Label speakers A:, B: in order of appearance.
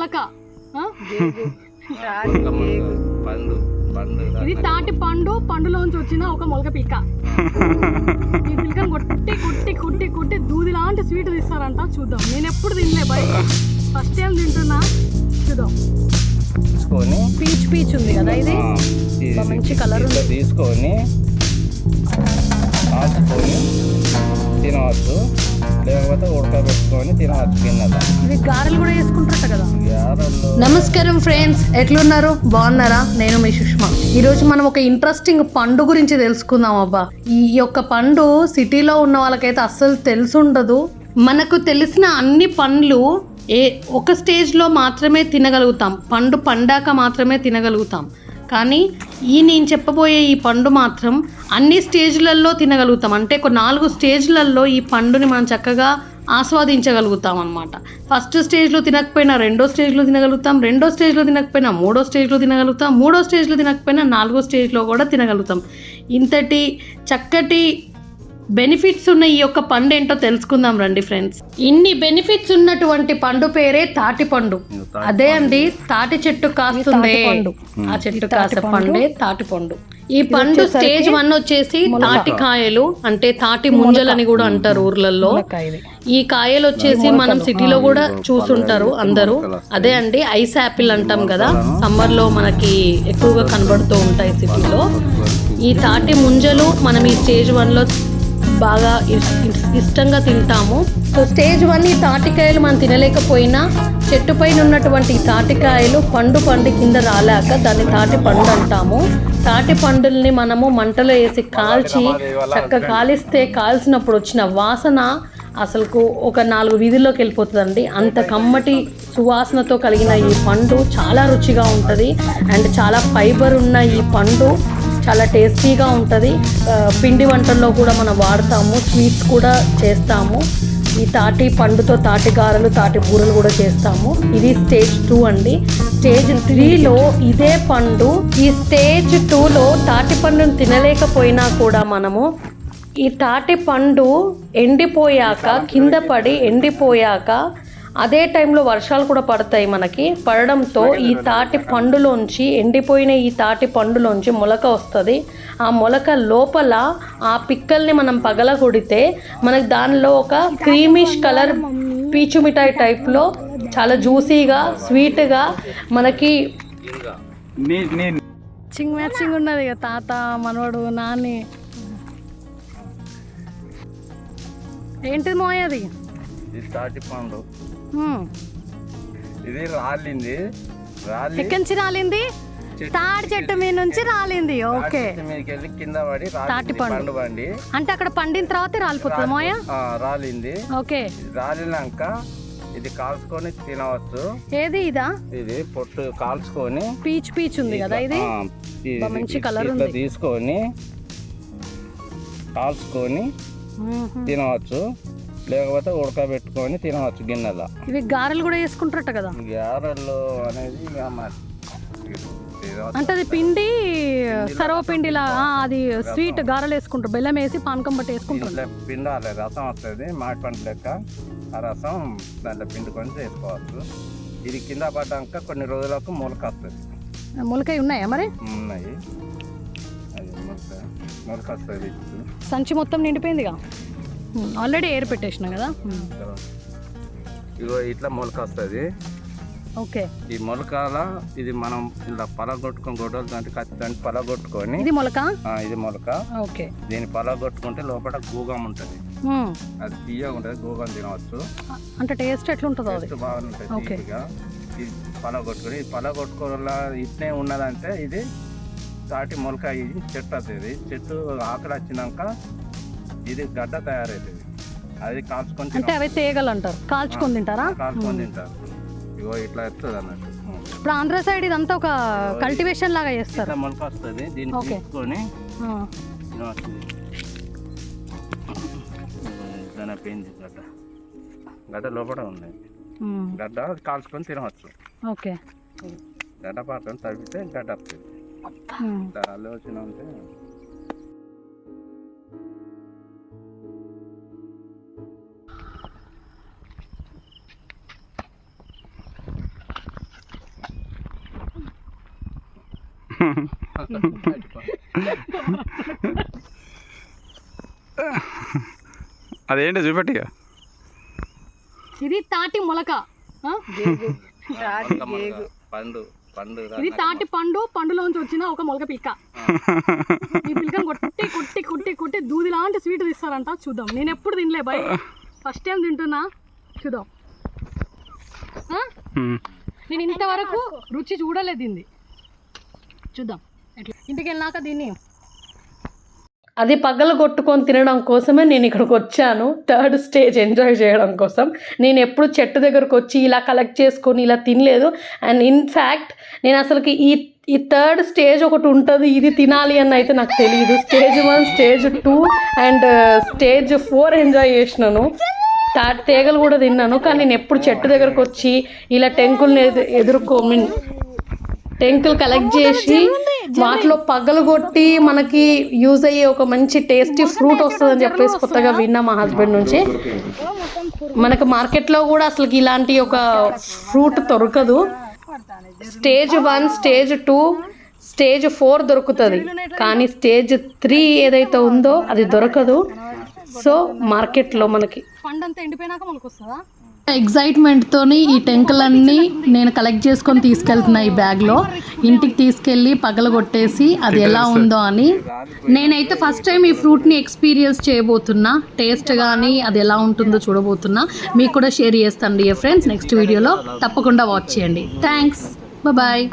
A: మొలక. ఇది తాటి పండు పండులోంచి వచ్చిన ఒక మొలక పిక్క. ఈ పిల్కను కొట్టి కొట్టి కొట్టి కొట్టి దూది లాంటి స్వీట్ తీస్తారంట. చూద్దాం. నేను ఎప్పుడు తినలే బయట ఫస్ట్ టైం తింటున్నా? చూద్దాం.
B: తీసుకొని
A: పీచ్ పీచ్ ఉంది కదా ఇది? మంచి కలర్
B: ఇట్లా తీసుకొని తినవచ్చు లేకపోతే ఉడకబెట్టుకొని తినవచ్చు గిన్నెలో
A: ఇది గారెలు కూడా వేసుకుంటారట కదా. నమస్కారం ఫ్రెండ్స్ ఎట్లున్నారు? బాగున్నారా? నేను మీ సుష్మా. ఈరోజు మనం ఒక ఇంట్రెస్టింగ్ పండు గురించి తెలుసుకుందాం అబ్బా. ఈ యొక్క పండు సిటీలో ఉన్న వాళ్ళకైతే అస్సలు తెలుసుండదు. మనకు తెలిసిన అన్ని పండ్లు ఏ ఒక స్టేజ్లో మాత్రమే తినగలుగుతాం. పండు పండాక మాత్రమే తినగలుగుతాం. కానీ ఈ నేను చెప్పబోయే ఈ పండు మాత్రం అన్ని స్టేజ్లలో తినగలుగుతాం. అంటే ఒక నాలుగు స్టేజ్లలో ఈ పండుని మనం చక్కగా ఆస్వాదించగలుగుతాం అనమాట ఫస్ట్ స్టేజ్లో తినకపోయినా రెండో స్టేజ్లో తినగలుగుతాం రెండో స్టేజ్లో తినకపోయినా మూడో స్టేజ్లో తినగలుగుతాం మూడో స్టేజ్లో తినకపోయినా నాలుగో స్టేజ్లో కూడా తినగలుగుతాం. ఇంతటి చక్కటి బెనిఫిట్స్ ఉన్న ఈ యొక్క పండు ఏంటో తెలుసుకుందాం రండి ఫ్రెండ్స్. ఇన్ని బెనిఫిట్స్ ఉన్నటువంటి పండు పేరే తాటి పండు. అదే అండి తాటి చెట్టు కాస్తుందే. ఆ చెట్టు కాసే పండే తాటి పండు. ఈ పండు స్టేజ్ వన్ వచ్చేసి తాటి కాయలు అంటే తాటి ముంజలని కూడా అంటారు ఊర్లలో. ఈ కాయలు వచ్చేసి మనం సిటీలో కూడా చూసుంటారు అందరూ. అదే అండి ఐస్ యాపిల్ అంటాం కదా. సమ్మర్లో మనకి ఎక్కువగా కనబడుతూ ఉంటాయి సిటీలో. ఈ తాటి ముంజలు మనం ఈ స్టేజ్ వన్లో బాగా ఇష్టంగా తింటాము. సో స్టేజ్ వన్ ఈ తాటికాయలు మనం తినలేకపోయినా చెట్టు పైన ఉన్నటువంటి ఈ తాటికాయలు పండు పండు కింద రాలాక దాన్ని తాటి పండు అంటాము. తాటి పండుల్ని మనము మంటలో వేసి కాల్చి చక్కగా కాలిస్తే కాల్చినప్పుడు వచ్చిన వాసన అసలుకు ఒక నాలుగు వీధుల్లోకి వెళ్ళిపోతుందండి. అంత కమ్మటి సువాసనతో కలిగిన ఈ పండు చాలా రుచిగా ఉంటుంది. అండ్ చాలా ఫైబర్ ఉన్న ఈ పండు చాలా టేస్టీగా ఉంటుంది. పిండి వంటల్లో కూడా మనం వాడతాము స్వీట్స్ కూడా చేస్తాము. ఈ తాటి పండుతో తాటి గారెలు తాటి బూరలు కూడా చేస్తాము. ఇది స్టేజ్ టూ అండి. స్టేజ్ త్రీలో ఇదే పండు ఈ స్టేజ్ టూలో తాటి పండును తినలేకపోయినా కూడా మనము ఈ తాటి పండు ఎండిపోయాక కింద పడి ఎండిపోయాక అదే టైంలో వర్షాలు కూడా పడతాయి మనకి. పడడంతో ఈ తాటి పండులోంచి ఎండిపోయిన ఈ తాటి పండులోంచి మొలక వస్తుంది. ఆ మొలక లోపల ఆ పిక్కల్ని మనం పగలగొడితే మనకి దానిలో ఒక క్రీమిష్ కలర్ పీచు మిఠాయి టైప్లో చాలా జ్యూసీగా స్వీట్గా మనకి చింగ్ మ్యాచింగ్ ఉన్నది ఇక తాత మనవడు నాని. ఏంటిది మోయది
B: ఇది తాటి పండు. ఇది రాలింది. రాలి
A: ఎక్కడి నుంచి రాలింది? తాడి చెట్టు మీద నుంచి రాలింది ఓకే.
B: కింద పడి
A: తాటి పండు.
B: పండు బండి.
A: అంటే అక్కడ పండిన తర్వాత రాలిపోతుంది మోయ?
B: రాలింది.
A: ఓకే.
B: రాలినాక ఇది కాల్చుకొని తినవచ్చు.
A: ఏది ఇదా?
B: ఇది పొట్టు కాల్చుకొని
A: పీచ్ పీచ్ ఉంది కదా ఇది? మంచి కలర్ ఉంది.
B: తీసుకొని కాల్చుకొని. తినవచ్చు. లేకపోతే ఉడకబెట్టుకొని తినవచ్చు గిన్నెలో.
A: ఇవి గారెలు కూడా వేసుకుంటారట కదా?
B: గ్యారెలు అనేది ఇక మరి తినవచ్చు.
A: అంటే అది పిండి సర్వపిండిలా అది స్వీట్ గారెలు వేసుకుంటారు. బెల్లం వేసి పానకం బట్టి వేసుకుంటారు.
B: పిండాలి రసం వస్తుంది మాటి పంట లెక్క. ఆ రసం దాంట్లో పిండుకొని చేసుకోవచ్చు. ఇది కింద పడ్డాక కొన్ని రోజులకు మొలక వస్తుంది.
A: మొలకై ఉన్నాయా మరి?
B: ఉన్నాయి. మొలక వస్తుంది.
A: సంచి మొత్తం నిండిపోయిందిగా? ఆల్రెడీ ఎయిర్ పెట్టేసిన కదా?
B: ఇగో ఇట్లా మొలక వస్తుంది.
A: ఓకే
B: ఈ మొలకల ఇది మనం ఇలా పలగొట్టుకొని గొడవలు దాంట్లో దాంట్లో పలగొట్టుకొని
A: ఇది మొలక?
B: ఇది మొలక.
A: ఓకే
B: దీన్ని పలగొట్టుకుంటే లోపల గూగం ఉంటుంది.
A: మ్మ్.
B: అది తీయగా ఉంటుంది గూగం తినవచ్చు.
A: అంటే టేస్ట్ ఎట్లుంటుందో అది?
B: టేస్ట్ బాగుంటుంది
A: ఓకే.
B: ఇది పలగొట్టుకొని ఈ పలగొట్టుకోవడం వల్ల ఇట్నే ఉన్నదంటే ఇది తాటి మొలక ఇది చెట్టు వస్తుంది. చెట్టు ఆకలి వచ్చినాక ఇది గడ్డ తయారవుతుంది అది కాల్చుకొని
A: అంటే అవి తేగలు అంటారు కాల్చుకొని తింటారా.
B: కాల్చుకొని తింటారు. ఇగో ఇట్లా వస్తుంది అన్నట్టు.
A: ఇప్పుడు ఆంధ్ర సైడ్ ఇదంతా ఒక కల్టివేషన్ లాగా చేస్తారు.
B: మొలక వస్తుంది దీన్ని. తీసుకొని పెయింది గడ్డ. గడ్డ లోపల ఉంది. గడ్డ కాల్చుకొని తినవచ్చు.
A: ఓకే.
B: గడ్డ పాత్రను తవ్వితే గడ్డ వస్తుంది. ఇట్లా ఆలోచన
C: అదేంటి చూపెట్టిగా
A: ఇది తాటి మొలక.
B: పండు
A: ఇది తాటి పండు పండులోంచి వచ్చిన ఒక మొలక పిక్క. ఈ పిల్కను కొట్టి కొట్టి కొట్టి కొట్టి దూది లాంటి స్వీట్ తీస్తారంట. చూద్దాం. నేను ఎప్పుడు తినలే బై ఫస్ట్ టైం తింటున్నా. చూద్దాం. నేను ఇంతవరకు రుచి చూడలేదు దీన్ని. చూద్దాం. ఎట్లా? ఇంటికి వెళ్ళాక దీన్ని అది పగలు కొట్టుకొని తినడం కోసమే నేను ఇక్కడికి వచ్చాను. థర్డ్ స్టేజ్ ఎంజాయ్ చేయడం కోసం. నేను ఎప్పుడు చెట్టు దగ్గరకు వచ్చి ఇలా కలెక్ట్ చేసుకొని ఇలా తినలేదు. అండ్ ఇన్ఫ్యాక్ట్ నేను అసలుకి ఈ ఈ థర్డ్ స్టేజ్ ఒకటి ఉంటుంది. ఇది తినాలి అని అయితే నాకు తెలియదు. Stage one stage two and stage four enjoy చేసినాను. తాటి తీగలు కూడా తిన్నాను. కానీ నేను ఎప్పుడు చెట్టు దగ్గరకు వచ్చి ఇలా టెంకుల్ని ఎదుర్కో మీన్ టెంకులు కలెక్ట్ చేసి వాటిలో పగలు కొట్టి మనకి యూజ్ అయ్యే ఒక మంచి టేస్టీ ఫ్రూట్ వస్తుందని చెప్పేసి కొత్తగా విన్నా మా హస్బెండ్ నుంచి. మనకు మార్కెట్లో కూడా అసలు ఇలాంటి ఒక ఫ్రూట్ దొరకదు. Stage one stage two stage four దొరుకుతుంది. కానీ స్టేజ్ త్రీ ఏదైతే ఉందో అది దొరకదు. సో మార్కెట్లో మనకి. ఫండ్ అంతా ఎండిపోయినాక మనకు వస్తుందా ఎగ్జైట్మెంట్తోని ఈ టెంకులన్నీ నేను కలెక్ట్ చేసుకొని తీసుకెళ్తున్నా ఈ బ్యాగ్లో. ఇంటికి తీసుకెళ్ళి పగలగొట్టేసి అది ఎలా ఉందో అని. నేనైతే ఫస్ట్ టైం ఈ ఫ్రూట్ని ఎక్స్పీరియన్స్ చేయబోతున్నా. టేస్ట్ కానీ అది ఎలా ఉంటుందో చూడబోతున్నా. మీకు కూడా షేర్ చేస్తాను డియర్ ఫ్రెండ్స్. నెక్స్ట్ వీడియోలో తప్పకుండా వాచ్ చేయండి. Thanks bye.